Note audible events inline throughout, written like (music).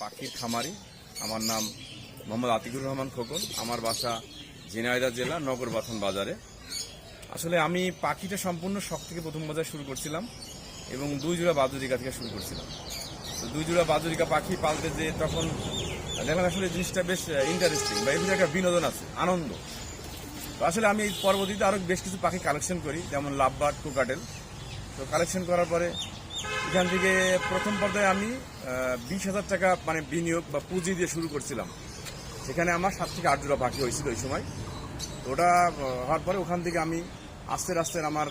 পাখির খামারি। আমার নাম মোহাম্মদ আতিকুর রহমান খোকন আমার বাসা ঝিনাইদহ জেলা, নগরবাথন বাজারে। আসলে আমি পাখিটা সম্পূর্ণ শখ থেকে প্রথম বাজার শুরু করছিলাম এবং দুই জোড়া বাদুরিকা থেকে শুরু করছিলাম। তো দুই জোড়া বাদুরিকা পাখি পালতে যে তখন দেখলাম আসলে জিনিসটা বেশ ইন্টারেস্টিং বা ভিতরে একটা বিনোদন আছে, আনন্দ। তো আসলে আমি এই পরবর্তীতে আরও বেশ কিছু পাখি কালেকশন করি, যেমন লাভবার্ড, কোকাটেল। তো কালেকশন করার পরে এখান থেকে প্রথম পর্যায়ে আমি বিশ হাজার টাকা মানে বিনিয়োগ বা পুঁজি দিয়ে শুরু করছিলাম। সেখানে আমার সাত থেকে আট জোড়া পাখি হয়েছিল ওই সময়। ওটা হওয়ার পরে ওখান থেকে আমি আস্তে আস্তে আমার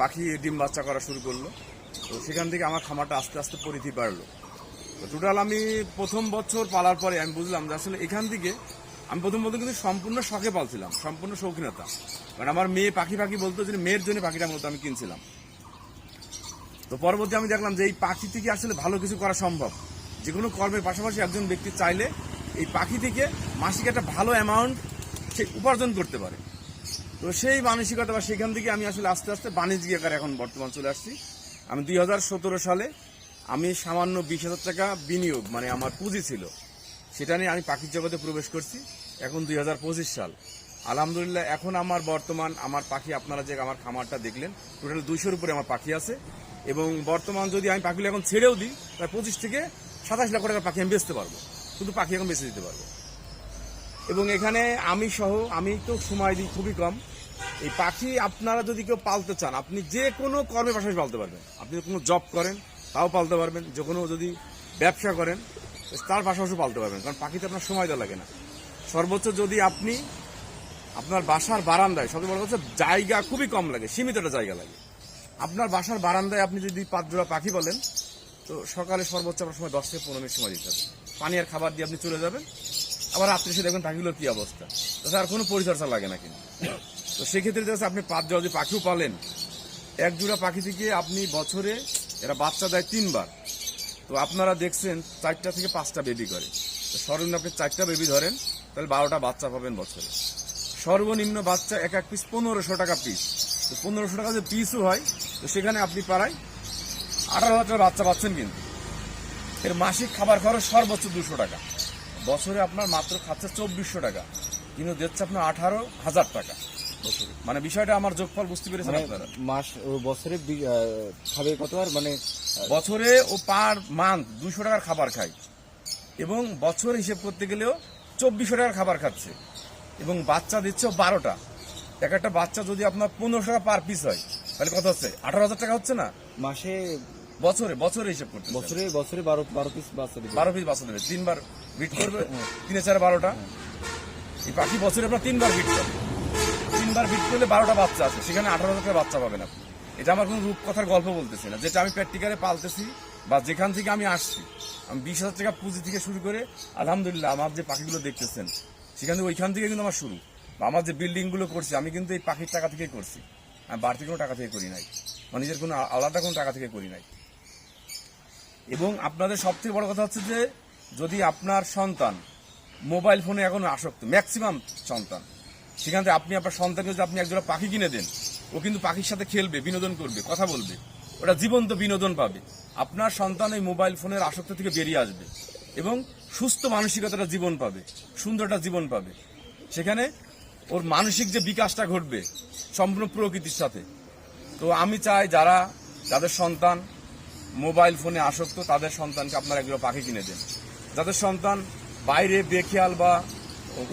পাখি ডিম বাচ্চা করা শুরু করল। তো সেখান থেকে আমার খামারটা আস্তে আস্তে পরিধি বাড়লো। তো টোটাল আমি প্রথম বছর পালার পরে আমি বুঝলাম যে আসলে এখান থেকে আমি প্রথম প্রথম কিন্তু সম্পূর্ণ শখে পালছিলাম, সম্পূর্ণ শৌখিনতা। কারণ আমার মেয়ে পাখি পাখি বলতো যে মেয়ের জন্য পাখিটা মূলত আমি কিনছিলাম। তো পরবর্তী আমি দেখলাম যে এই পাখি থেকে আসলে ভালো কিছু করা সম্ভব। যে কোনো কর্মের পাশাপাশি একজন ব্যক্তি চাইলে এই পাখি থেকে মাসিক একটা ভালো অ্যামাউন্ট সে উপার্জন করতে পারে। তো সেই মানসিকতা বা সেখান থেকে আমি আসলে আস্তে আস্তে বাণিজ্যিক আকারে এখন বর্তমান চলে আসছি। আমি দুই হাজার সতেরো সালে আমি সামান্য বিশ হাজার টাকা বিনিয়োগ মানে আমার পুঁজি ছিল, সেটা নিয়ে আমি পাখির জগতে প্রবেশ করছি এখন দুই হাজার পঁচিশ সাল। আলহামদুলিল্লাহ, এখন আমার বর্তমান, আমার পাখি আপনারা যে আমার খামারটা দেখলেন টোটাল দুইশোর উপরে আমার পাখি আছে। এবং বর্তমান যদি আমি পাখিগুলো এখন ছেড়েও দিই প্রায় পঁচিশ থেকে সাতাশ লাখ টাকার পাখি আমি বেচতে পারব। শুধু পাখি এখন বেঁচে দিতে পারব। এবং এখানে আমি সহ, আমি তো সময় দিই খুবই কম। এই পাখি আপনারা যদি কেউ পালতে চান, আপনি যে কোনো কর্মের পাশাপাশি পালতে পারবেন। আপনি কোনো জব করেন, তাও পালতে পারবেন। যে কোনো যদি ব্যবসা করেন, তার পাশাপাশি পালতে পারবেন। কারণ পাখিতে আপনার সময় দেওয়া লাগে না। সর্বোচ্চ যদি আপনি আপনার বাসার বারান্দায়, সবচেয়ে বড় কথা জায়গা খুবই কম লাগে, সীমিত একটা জায়গা লাগে। আপনার বাসার বারান্দায় আপনি যদি পাঁচ জোড়া পাখি বলেন, তো সকালে সর্বোচ্চ আপনার সময় দশ থেকে পনেরো মিনিট সময় দিতে হবে। পানি আর খাবার দিয়ে আপনি চলে যাবেন, আবার রাত্রে এসে দেখবেন পাখিগুলোর কী অবস্থা। তাতে আর কোনো পরিচর্যা লাগে না কিন্তু তো সেক্ষেত্রে যাচ্ছে আপনি পাঁচ জোড়া যদি পাখিও পালেন, এক জোড়া পাখি থেকে আপনি বছরে এরা বাচ্চা দেয় তিনবার, তো আপনারা দেখছেন চারটা থেকে পাঁচটা বেবি করে। তো সর্বনিম্ন আপনি চারটা বেবি ধরেন, তাহলে বারোটা বাচ্চা পাবেন বছরে। সর্বনিম্ন বাচ্চা এক এক পিস পনেরোশো টাকা পিস তো পনেরোশো টাকা যে পিসও হয় তো সেখানে আপনি পাড়ায় আঠারো হাজার টাকা বাচ্চা পাচ্ছেন কিন্তু। এর মাসিক খাবার খরচ সর্বোচ্চ দুশো টাকা। বছরে আপনার মাত্র খাচ্ছে চব্বিশশো টাকা। কিন্তু দিচ্ছে আপনার আঠারো হাজার টাকা বছরে। মানে বিষয়টা আমার যোগফল বুঝতে পেরেছেন মানে আপনারা? মাস ও বছরে খাবে কত আর? মানে বছরে ও পার মান্থ দুশো টাকার খাবার খায়। এবং বছর হিসেব করতে গেলেও চব্বিশশো টাকার খাবার খাচ্ছে। এবং বাচ্চা দিচ্ছে বারোটা। এক একটা বাচ্চা যদি আপনার পনেরোশো টাকা পার পিস হয় তাহলে কত হচ্ছে? আঠারো হাজার টাকা হচ্ছে না? মাসে বছরে বছরে হিসেব করতে বছরে বছরে বারো বারো পিস বাচ্চা দিবে। বারো পিস বাচ্চা দেবে। তিনবার বিট করবে? তিনে চারে বারোটা? এই পাখি বছরে আপনার তিনবার বিট করবে তিনবার বিট করলে বারোটা বাচ্চা আছে। সেখানে আঠারো হাজার টাকা বাচ্চা পাবেন আপনি। এটা আমার কোনো রূপকথার গল্প বলতেছি না। যেটা আমি প্র্যাকটিক্যালে পালতেছি বা যেখান থেকে আমি আসছি আমি বিশ হাজার টাকা পুঁজি থেকে শুরু করে আলহামদুলিল্লাহ আমার যে পাখিগুলো দেখতেছেন সেখান থেকে ওইখান থেকে কিন্তু আমার শুরু। বা আমার যে বিল্ডিংগুলো করছি আমি কিন্তু এই পাখির টাকা থেকেই করছি। আমি বাড়তি কোনো টাকা থেকে করি নাই। বা নিজের কোনো আলাদা কোনো টাকা থেকে করি নাই। এবং আপনাদের সবথেকে বড় কথা হচ্ছে যে, যদি আপনার সন্তান মোবাইল ফোনে এখন আসক্ত ম্যাক্সিমাম সন্তান, সেখান থেকে আপনি আপনার সন্তানকে যদি আপনি একজোড়া পাখি কিনে দেন, ও কিন্তু পাখির সাথে খেলবে, বিনোদন করবে, কথা বলবে, ওটা জীবন্ত বিনোদন পাবে। আপনার সন্তান এই মোবাইল ফোনের আসক্ত থেকে বেরিয়ে আসবে এবং সুস্থ মানসিকতাটা জীবন পাবে, সুন্দরটা জীবন পাবে। সেখানে ওর মানসিক যে বিকাশটা ঘটবে সম্পূর্ণ প্রকৃতির সাথে। তো আমি চাই যারা, যাদের সন্তান মোবাইল ফোনে আসক্ত, তাদের সন্তানকে আপনারা এগুলো পাখি কিনে দেন। যাদের সন্তান বাইরে বেখেয়াল বা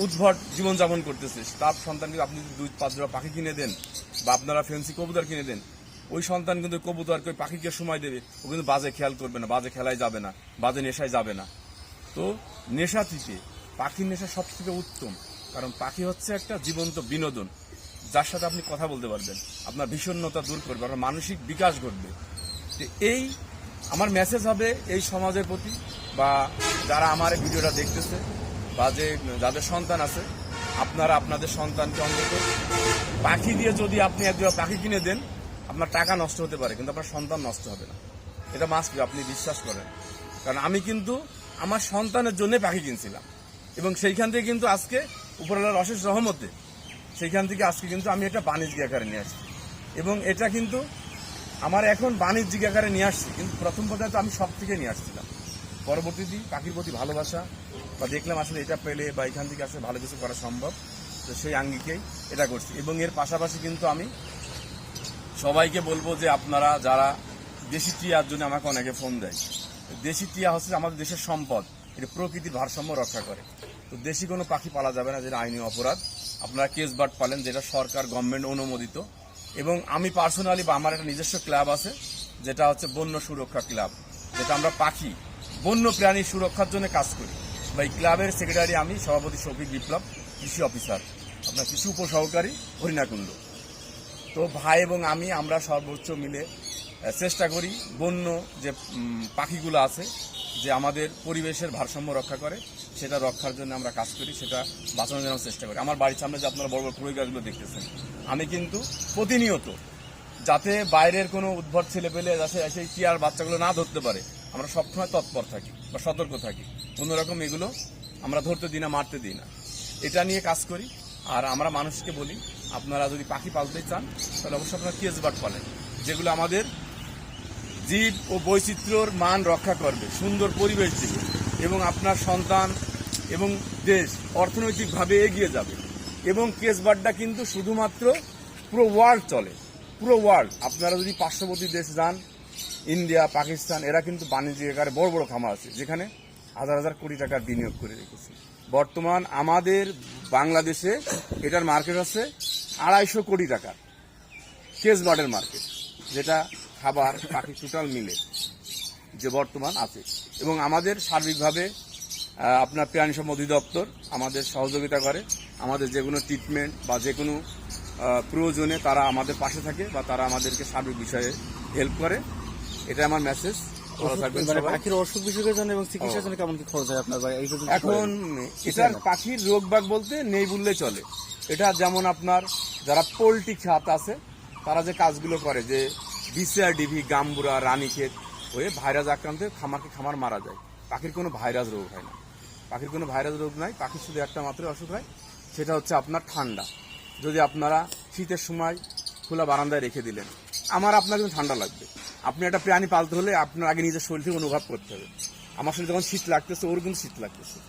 উদ্ভট জীবনযাপন করতেছে, তার সন্তানকে আপনি যদি দুই, পাঁচ জোড়া পাখি কিনে দেন বা আপনারা ফেন্সি কবুতর কিনে দেন, ওই সন্তান কিন্তু কবুতরকে পাখিকে সময় দেবে। ও কিন্তু বাজে খেয়াল করবে না, বাজে খেলায় যাবে না, বাজে নেশায় যাবে না। তো নেশা থেকে, পাখির নেশা সব থেকে উত্তম। কারণ পাখি হচ্ছে একটা জীবন্ত বিনোদন, যার সাথে আপনি কথা বলতে পারবেন, আপনার বিষণ্ণতা দূর করবে, আপনার মানসিক বিকাশ ঘটবে। এই আমার মেসেজ হবে এই সমাজের প্রতি বা যারা আমার ভিডিওটা দেখতেছে বা যে যাদের সন্তান আছে, আপনারা আপনাদের সন্তানকে অন্তত পাখি দিয়ে যদি আপনি একজন পাখি কিনে দেন, আপনার টাকা নষ্ট হতে পারে, কিন্তু আপনার সন্তান নষ্ট হবে না। এটা মাস্ট আপনি বিশ্বাস করেন। কারণ আমি কিন্তু আমার সন্তানের জন্য পাখি কিনছিলাম। এবং সেইখান থেকে কিন্তু আজকে উপরওয়ালার অশেষ রহমতে, সেইখান থেকে আজকে কিন্তু আমি এটা বাণিজ্যিক আকারে নিয়ে আসছি। এবং এটা কিন্তু আমার এখন বাণিজ্যিক আকারে নিয়ে আসছি, কিন্তু প্রথম পর্যায়ে তো আমি সব থেকে নিয়ে আসছিলাম। পরবর্তীতে পাখির প্রতি ভালোবাসা বা দেখলাম আসলে এটা পেলে বা এখান থেকে আসলে ভালো কিছু করা সম্ভব, তো সেই আঙ্গিকেই এটা করছি। এবং এর পাশাপাশি কিন্তু আমি সবাইকে বলব যে আপনারা যারা দেশি টিয়ার জন্য আমাকে অনেকে ফোন দেয়, দেশি টিয়া হচ্ছে আমাদের দেশের সম্পদ এটা প্রকৃতির ভারসাম্য রক্ষা করে। তো দেশি কোনো পাখি পালা যাবে না, যেটা আইনি অপরাধ। আপনারা কেস বার্ড পালেন, যেটা সরকার গভর্নমেন্ট অনুমোদিত। এবং আমি পার্সোনালি বা আমার একটা নিজস্ব ক্লাব আছে, যেটা হচ্ছে বন্য সুরক্ষা ক্লাব যেটা আমরা পাখি, বন্য প্রাণী সুরক্ষার জন্য কাজ করি। বা এই ক্লাবের সেক্রেটারি আমি, সভাপতি শফিক বিপ্লব, কৃষি অফিসার আপনার কৃষি উপসহকারী হরিণাকুণ্ড তো ভাই এবং আমি, আমরা সর্বোচ্চ মিলে চেষ্টা করি বন্য যে পাখিগুলো আছে যে আমাদের পরিবেশের ভারসাম্য রক্ষা করে, সেটা রক্ষার জন্য আমরা কাজ করি, সেটা বাঁচানোর জন্য চেষ্টা করি। আমার বাড়ির সামনে যে আপনারা বড় বড় কুড়ি গাছগুলো দেখতেছেন, আমি কিন্তু প্রতিনিয়ত যাতে বাইরের কোনো উদ্ভট ছেলে পেলে যাতে সেই টিয়ার বাচ্চাগুলো না ধরতে পারে, আমরা সবসময় তৎপর থাকি বা সতর্ক থাকি। কোনোরকম এগুলো আমরা ধরতে দিই না, মারতে দিই না। এটা নিয়ে কাজ করি। আর আমরা মানুষকে বলি, আপনারা যদি পাখি পালতে চান, তাহলে অবশ্যই আপনারা কেস বার্ড পালেন, যেগুলো আমাদের জীব ও বৈচিত্র্যর মান রক্ষা করবে, সুন্দর পরিবেশ দিবে এবং আপনার সন্তান এবং দেশ অর্থনৈতিকভাবে এগিয়ে যাবে। এবং কেস বার্ডটা কিন্তু শুধুমাত্র পুরো ওয়ার্ল্ড চলে, পুরো ওয়ার্ল্ড আপনারা যদি পার্শ্ববর্তী দেশ যান, ইন্ডিয়া, পাকিস্তান, এরা কিন্তু বাণিজ্যিক আকারে বড় বড় খামার আছে, যেখানে হাজার হাজার কোটি টাকার বিনিয়োগ করে রেখেছে। বর্তমান আমাদের বাংলাদেশে এটার মার্কেট আছে আড়াইশো কোটি টাকা কেস বার্ডের মার্কেট যেটা খাবার পাখি টোটাল মিলে যে বর্তমান আছে। এবং আমাদের সার্বিকভাবে আপনার প্রাণী সম্পদ অধিদপ্তর আমাদের সহযোগিতা করে। আমাদের যে কোনো ট্রিটমেন্ট বা যে কোনো প্রয়োজনে তারা আমাদের পাশে থাকে বা তারা আমাদেরকে সার্বিক বিষয়ে হেল্প করে। এটা আমার মেসেজ মানে। পাখির অসুখ বিসুখের জন্য এবং চিকিৎসার জন্য কেমন কি খরচ হয় আপনার এখন এটার পাখির রোগ বাগ বলতে নেই বললে চলে। এটা যেমন আপনার যারা পোলট্রি খাত আছে তারা যে কাজগুলো করে যে বিসিআর ডিভি, গাম্বুরা, রানীক্ষেত হয়ে ভাইরাস আক্রান্তে খামারকে খামার মারা যায়। পাখির কোনো ভাইরাস রোগ হয় না। পাখির কোনো ভাইরাস রোগ নাই পাখির শুধু একটা মাত্র অসুখ হয়, সেটা হচ্ছে আপনার ঠান্ডা। যদি আপনারা শীতের সময় খোলা বারান্দায় রেখে দিলেন, আমার আপনার কিন্তু ঠান্ডা লাগবে। আপনি একটা প্রাণী পালতে হলে আপনার আগে নিজের শরীর থেকে অনুভব করতে হবে। আমার শরীর যখন শীত লাগতেছে ওর কিন্তু শীত লাগতেছে।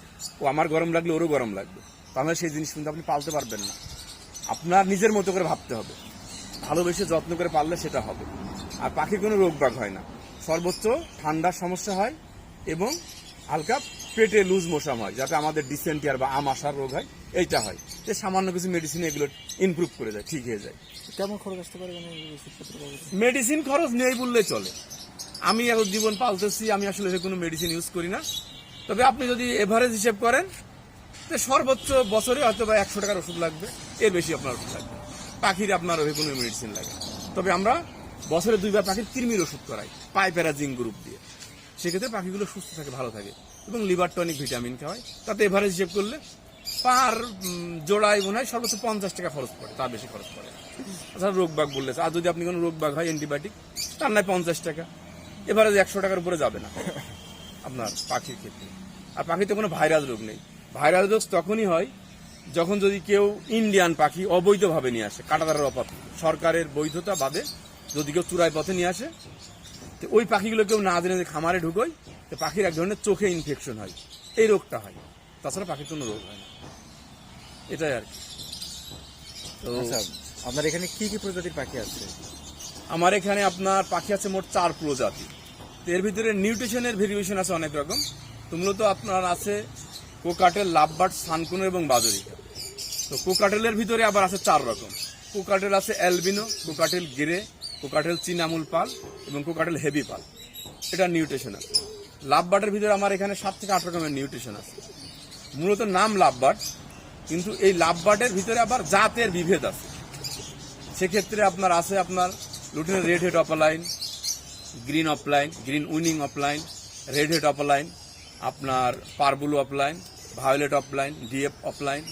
ও আমার গরম লাগলে ওরও গরম লাগবে। তাহলে সেই জিনিস কিন্তু আপনি পালতে পারবেন না। আপনার নিজের মতো করে ভাবতে হবে। ভালোবেসে যত্ন করে পারলে সেটা হবে। আর পাখির কোনো রোগ বাগ হয় না। সর্বোচ্চ ঠান্ডার সমস্যা হয় এবং হালকা পেটে লুজ মোশাম হয় যাতে আমাদের ডিসেন্টিয়ার বা আম আসার রোগ হয় এইটা হয়। যে সামান্য কিছু মেডিসিন এগুলো ইমপ্রুভ করে যায় ঠিক হয়ে যায়। কেমন খরচ আসতে পারে মানে? মেডিসিন খরচ নেই বললে চলে। আমি এখন জীবন পালতেছি আমি আসলে কোনো মেডিসিন ইউজ করি না। তবে আপনি যদি এভারেজ হিসেব করেন তো সর্বোচ্চ বছরে হয়তো বা একশো টাকার ওষুধ লাগবে এর বেশি আপনার ওষুধ লাগবে পাখির আপনার ওই কোনো মেডিসিন লাগে তবে আমরা বছরে দুইবার পাখির কৃমির ওষুধ করাই পাইপ্যারাজিং গ্রুপ দিয়ে। সেক্ষেত্রে পাখিগুলো সুস্থ থাকে, ভালো থাকে এবং লিভার টনিক ভিটামিন খাওয়ায়। তাতে এভারেজ হিসেব করলে পার জোড়ায় মনে হয় সর্বোচ্চ পঞ্চাশ টাকা খরচ পড়ে, তার বেশি খরচ পড়ে না। আচ্ছা রোগ বাগ বললে, আর যদি আপনি কোনো রোগ বাগ হয় অ্যান্টিবায়োটিক তার নয় পঞ্চাশ টাকা। এভারেজ একশো টাকার উপরে যাবে না আপনার পাখির ক্ষেত্রে। আর পাখিতে কোনো ভাইরাস রোগ নেই। ভাইরাস রোগ তখনই হয় যখন যদি কেউ ইন্ডিয়ান পাখি অবৈধভাবে নিয়ে আসে, কাটাতারের অভাব। সরকারের বৈধতা বাদে যদি কেউ চূড়ায় পথে নিয়ে আসে তো ওই পাখিগুলো কেউ না জেনে যে খামারে ঢুকোয় তো পাখির এক ধরনের চোখে ইনফেকশন হয়। এই রোগটা হয়। তাছাড়া পাখির কোনো রোগ হয় না। এটাই আর কি। তো আচ্ছা আপনার এখানে কি কি প্রজাতির পাখি আছে? আমার এখানে আপনার পাখি আছে মোট চার প্রজাতি। তো এর ভিতরে নিউট্রিশনের ভেরিয়েশন আছে অনেক রকম। তো মূলত আপনার আছে কোকাটেল লাভবার্ড সানকুন এবং বাজরিকা। তো কোকাটেলের ভিতরে আবার আছে চার রকম। কোকাটেল আছে albino cockatiel grey cockatiel cinnamon pearl এবং কোকাটেল হেভি পাল। এটা নিউট্রিশন আছে লাভবার্ডের ভিতরে আমার এখানে সাত থেকে আট রকমের নিউট্রিশন আছে। মূলত নাম লাভবার্ড কিন্তু এই লাভবার্ডের ভিতরে আবার জাতের বিভেদ আছে। সেক্ষেত্রে আপনার আছে আপনার লুটিনের red head opaline green opaline green winning opaline red head opaline আপনার parblue opaline violet opaline DF opaline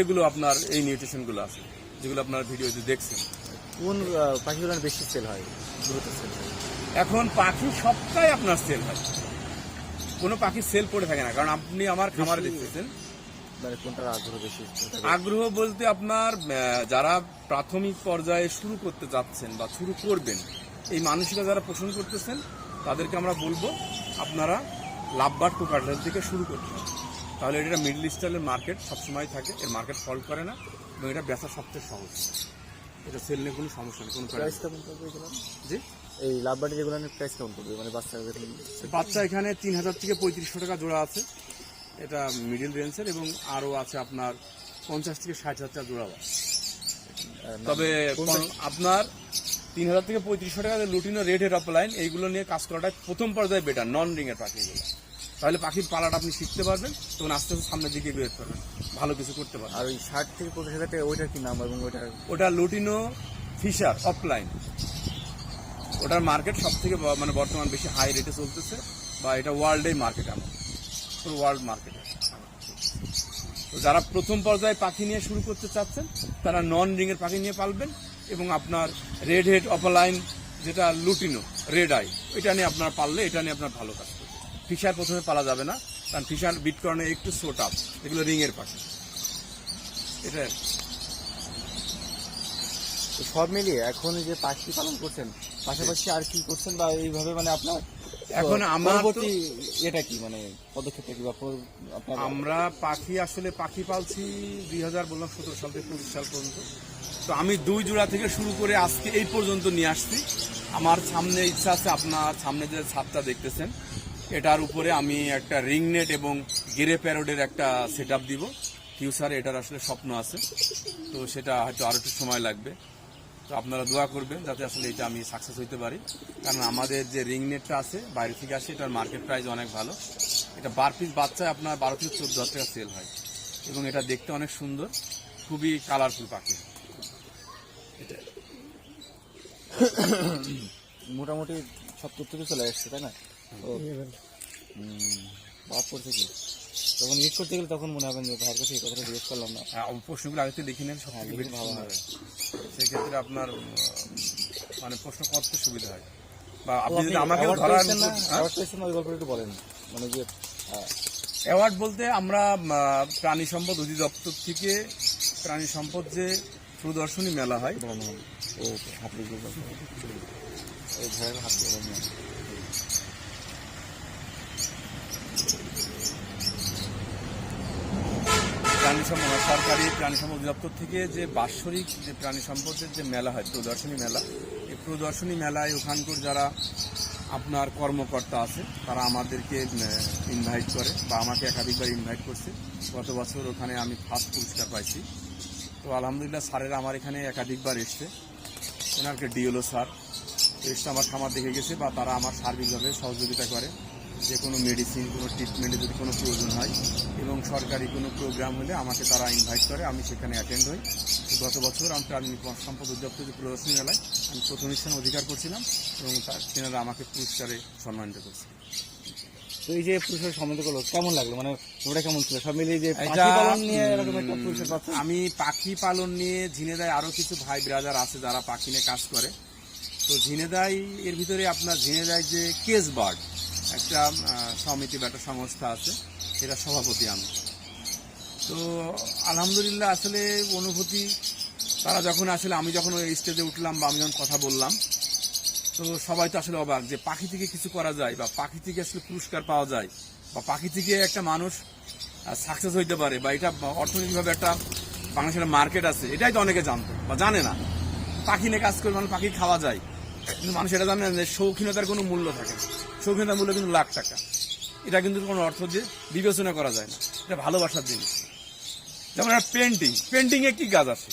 এগুলো আপনার এই নিউট্রিশনগুলো আছে, যেগুলো আপনার ভিডিওতে দেখছেন। কোন পাখিগুলো বেশি সেল হয় দ্রুত সেল হয়? এখন পাখি সবটাই আপনার সেল হয়। কোনো পাখি সেল পড়ে থাকে না কারণ আপনি আমার খামারে দেখতেছেন। মানে কোনটার আগ্রহ বেশি? আগ্রহ বলতে আপনার যারা প্রাথমিক পর্যায়ে শুরু করতে যাচ্ছেন বা শুরু করবেন এই মানুষরা যারা পোষণ করতেছেন তাদেরকে আমরা বলব আপনারা লাভবার কোকাটার থেকে শুরু করতে হবে তাহলে এটা মিডল স্টাইলের মার্কেট সবসময় থাকে এর মার্কেট ফল করে না এবং এটা বেচা সবচেয়ে সহজ। এটা সেল নিয়ে কোনো সমস্যা নেই কোনো প্রাইস কেমন পড়বে এগুলো? জি? এই লাভবাটি যেগুলো প্রাইস কেমন পড়বে? মানে বাচ্চা বাচ্চা এখানে তিন হাজার থেকে পঁয়ত্রিশশো টাকা জোড়া আছে। এটা মিডিল রেঞ্জের এবং আরও আছে আপনার পঞ্চাশ থেকে ষাট হাজার টাকা জোড়া আছে। তবে আপনার তিন হাজার থেকে পঁয়ত্রিশশো টাকা লুটিনো রেড হেড অফলাইন এইগুলো নিয়ে কাজ করাটা প্রথম পর্যায়ে বেটার নন রিংয়ের পাখিগুলো তাহলে পাখির পালাটা আপনি শিখতে পারবেন তখন আস্তে আস্তে সামনের দিকে বের পারবেন ভালো কিছু করতে পারবেন। আর ওই ষাট থেকে পঞ্চাশ হাজার টাকা ওইটার কি নাম এবং ওইটার? ওটা লুটিনো ফিশার অফলাইন ওটার মার্কেট সব থেকে মানে বর্তমান বেশি হাই রেটে চলতেছে বা এটা ওয়ার্ল্ডেই মার্কেট আমার। পুরো ওয়ার্ল্ড মার্কেটে তো যারা প্রথম পর্যায়ে পাখি নিয়ে শুরু করতে চাচ্ছেন তারা নন রিংয়ের পাখি নিয়ে পালবেন এবং আপনার রেড হেড অফলাইন যেটা লুটিনো রেড আই এটা নিয়ে আপনার পাললে এটা নিয়ে আপনার ভালো কাজ ফিশার প্রথমে পালা যাবে না কারণ ফিশার বিট করানো একটু সোট আপ এগুলো রিংয়ের পাখি এটা সব মিলিয়ে এখন যে পাখি পালন করছেন পাশাপাশি আর কি করছেন বা এইভাবে মানে আপনার এখন পরবর্তী এটা কি মানে পদক্ষেপটা কি বা আমরা পাখি আসলে পাখি পালছি দুই হাজার বললাম সতেরো সাল থেকে পঁচিশ সাল পর্যন্ত। তো আমি দুই জোড়া থেকে শুরু করে আজকে এই পর্যন্ত নিয়ে আসছি। আমার সামনে ইচ্ছা আছে আপনার সামনে যে ছাদটা দেখতেছেন এটার উপরে আমি একটা রিং নেট এবং গেরে প্যারোডের একটা সেট আপ দিব ফিউচারে এটার আসলে স্বপ্ন আছে। তো সেটা হয়তো আরও একটু সময় লাগবে। তো আপনারা দোয়া করবেন যাতে আসলে এটা আমি সাকসেস হইতে পারি। কারণ আমাদের যে রিং নেটটা আছে, বাইরে থেকে আসে, এটার মার্কেট প্রাইস অনেক ভালো। এটা বার পিস বাচ্চায় আপনার বারো থেকে চোদ্দ হাজার টাকা সেল হয়। এবং এটা দেখতে অনেক সুন্দর। খুবই কালারফুল পাখি। (coughs) মোটামুটি সব তথ্য চলে আসছে তাই না? কি তখন ইউজ করতে গেলে তখন মনে হবেন যে ভাইয়ের কাছে এই কথাটা জিজ্ঞেস করলাম না হ্যাঁ, প্রশ্নগুলো আগে থেকে দেখে নেন সব থেকে ভালো হবে। সেক্ষেত্রে আপনার মানে প্রশ্ন করতে সুবিধা হয়। বা আপনি যদি আমাকে ধরার হ্যাঁ? ওই গল্পটা একটু বলেন। মানে যে অ্যাওয়ার্ড বলতে আমরা প্রাণী সম্পদ অধিদপ্তর থেকে প্রাণী সম্পদ যে প্রদর্শনী মেলা হয় ও হাত লিখে এই ভাইয়ের হাত লিখে প্রাণী সরকারি প্রাণী সম্পদ অধিদপ্তর থেকে যে বাৎসরিক যে প্রাণী সম্পদের যে মেলা হয়, প্রদর্শনী মেলা, এই প্রদর্শনী মেলায় ওখানকার যারা আপনার কর্মকর্তা আছে, তারা আমাদেরকে ইনভাইট করে বা আমাকে একাধিকবার ইনভাইট করছে। গত বছর ওখানে আমি ফার্স্ট পুরস্কার পাইছি। তো আলহামদুলিল্লাহ স্যারেরা আমার এখানে একাধিকবার এসছে। ওনারকে ডিএলও স্যার, এসে আমার খামার দেখে গেছে বা তারা আমার সার্বিকভাবে সহযোগিতা করে। যে কোনো মেডিসিন কোনো ট্রিটমেন্টে যদি কোনো প্রয়োজন হয় এবং সরকারি কোনো প্রোগ্রাম হলে আমাকে তারা ইনভাইট করে আমি সেখানে অ্যাটেন্ড হই। গত বছর আমি প্রাণী সম্পদ অধিদপ্তর যে প্রদর্শনী মেলায় আমি প্রথম স্থান অধিকার করছিলাম এবং তার তেনারা আমাকে পুরস্কারে সম্মানিত করছে। তো এই যে পুরস্কার সম্বন্ধ করল কেমন লাগল? মানে ওটা কেমন ছিল? সব মিলিয়ে যে পাখি পালন নিয়ে এরকম একটা পুরস্কার পাচ্ছেন আমি পাখি পালন নিয়ে ঝিনেদায় আরও কিছু ভাই ব্রাদার আছে যারা পাখি নিয়ে কাজ করে। তো ঝিনেদাই এর ভিতরে আপনার ঝিনেদায় যে কেস বার্ড একটা সমিতি বা একটা সংস্থা আছে সেটা সভাপতি আমি। তো আলহামদুলিল্লাহ আসলে অনুভূতি, তারা যখন আসলে আমি যখন ওই স্টেজে উঠলাম বা আমি যখন কথা বললাম, তো সবাই তো আসলে অবাক যে পাখি থেকে কিছু করা যায় বা পাখি থেকে আসলে পুরস্কার পাওয়া যায় বা পাখি থেকে একটা মানুষ সাকসেস হইতে পারে বা এটা অর্থনৈতিকভাবে একটা বাংলাদেশের মার্কেট আছে, এটাই তো অনেকে জানতো বা জানে না। পাখি নিয়ে কাজ করে মানে পাখি খাওয়া যায়, কিন্তু মানুষ এটা জানে না যে শৌখিনতার কোনো মূল্য থাকে না। শৌখিনতার মূল্য কিন্তু লাখ টাকা। এটা কিন্তু কোনো অর্থ দিয়ে বিবেচনা করা যায় না। এটা ভালোবাসার জিনিস। যেমন একটা পেন্টিং পেন্টিংয়ে কি কাজ আছে?